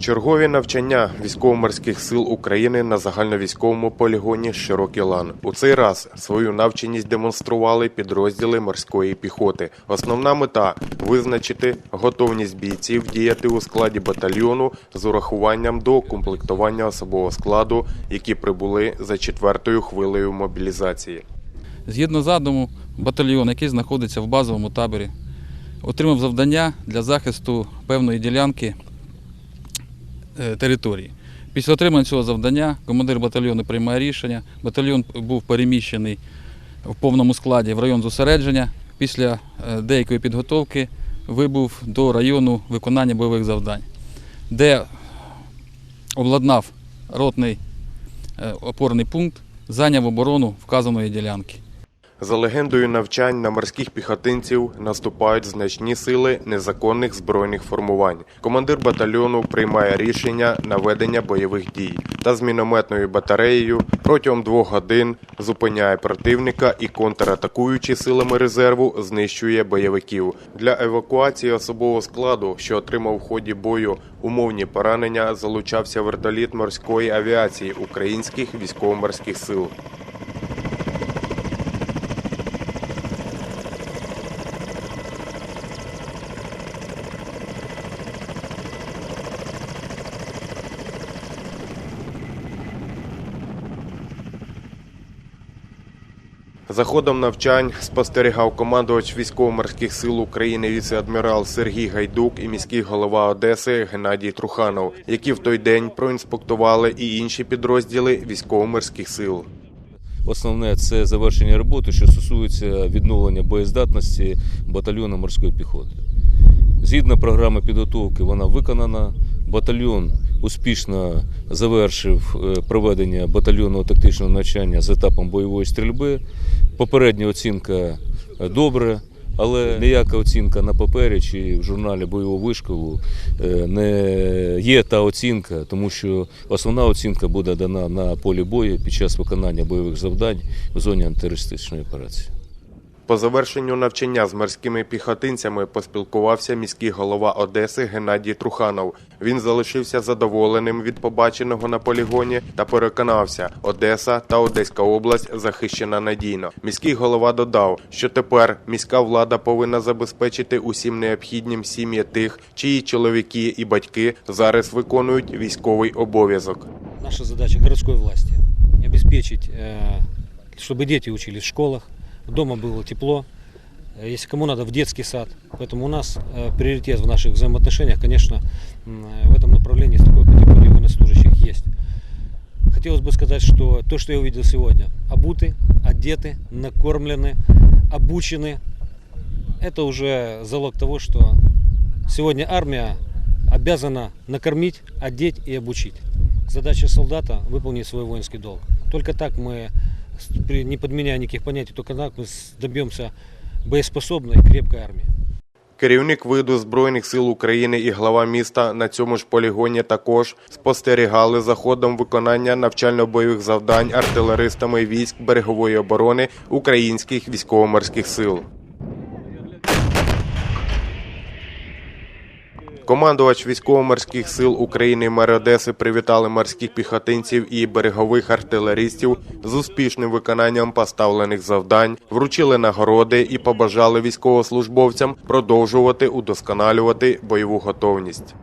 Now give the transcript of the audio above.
Чергові навчання військово-морських сил України на загальновійськовому полігоні Широкий лан. У цей раз свою навченість демонстрували підрозділи морської піхоти. Основна мета визначити готовність бійців діяти у складі батальйону з урахуванням до комплектування особового складу, які прибули за четвертою хвилею мобілізації. Згідно задуму, батальйон, який знаходиться в базовому таборі, отримав завдання для захисту певної ділянки території. Після отримання цього завдання командир батальйону приймає рішення. Батальйон був переміщений в повному складі в район зосередження. Після е, деякої підготовки вибув до району виконання бойових завдань, де обладнав ротний е, опорний пункт, зайняв оборону вказаної ділянки. За легендою навчань на морських піхотинців наступають значні сили незаконних збройних формувань. Командир батальйону приймає рішення на ведення бойових дій та з мінометною батареєю протягом двох годин зупиняє противника і контратакуючи силами резерву знищує бойовиків. Для евакуації особового складу, що отримав в ході бою умовні поранення, залучався вертоліт морської авіації українських військово-морських сил. За ходом навчань спостерігав командувач військово-морських сил України віце-адмірал Сергій Гайдук і міський голова Одеси Геннадій Труханов, які в той день проінспектували і інші підрозділи військово-морських сил. Основне це завершення роботи, що стосується відновлення боєздатності батальйону морської піхоти. Згідно програми підготовки, вона виконана. Батальйон успішно завершив е, проведення батальйонного тактичного навчання з етапом бойової стрільби. Попередня оцінка е, добре, але ніяка оцінка на папері чи в журналі бойового вишколу е, не є та оцінка, тому що основна оцінка буде дана на полі бою під час виконання бойових завдань в зоні антитерористичної операції. По завершенню навчання з морськими піхотинцями поспілкувався міський голова Одеси Геннадій Труханов. Він залишився задоволеним від побаченого на полігоні та переконався, Одеса та Одеська область захищена надійно. Міський голова додав, що тепер міська влада повинна забезпечити усім необхіднім сім'ї тих, чиї чоловіки і батьки зараз виконують військовий обов'язок. Наша задача городской власти обеспечить, э, чтобы дети учились в школах, дома было тепло, э, если кому надо в детский сад. Поэтому у нас э, приоритет в наших взаимоотношениях, конечно, м, в этом направлении с такой категорией военнослужащих есть. Хотелось бы сказать, что то, что я увидел сегодня, обуты, одеты, накормлены, обучены, это уже залог того, что сегодня армия обязана накормить, одеть и обучить. Задача солдата – выполнить свой воинский долг. Только так мы, не подменяя никаких понятий, только так мы с- добьемся боеспособной, крепкой армии. Керівник виду Збройних сил України і глава міста на цьому ж полігоні також спостерігали за ходом виконання навчально-бойових завдань артилеристами військ берегової оборони українських військово-морських сил. Командувач військово-морських сил України мер Одеси привітали морських піхотинців і берегових артилеристів з успішним виконанням поставлених завдань, вручили нагороди і побажали військовослужбовцям продовжувати удосконалювати бойову готовність.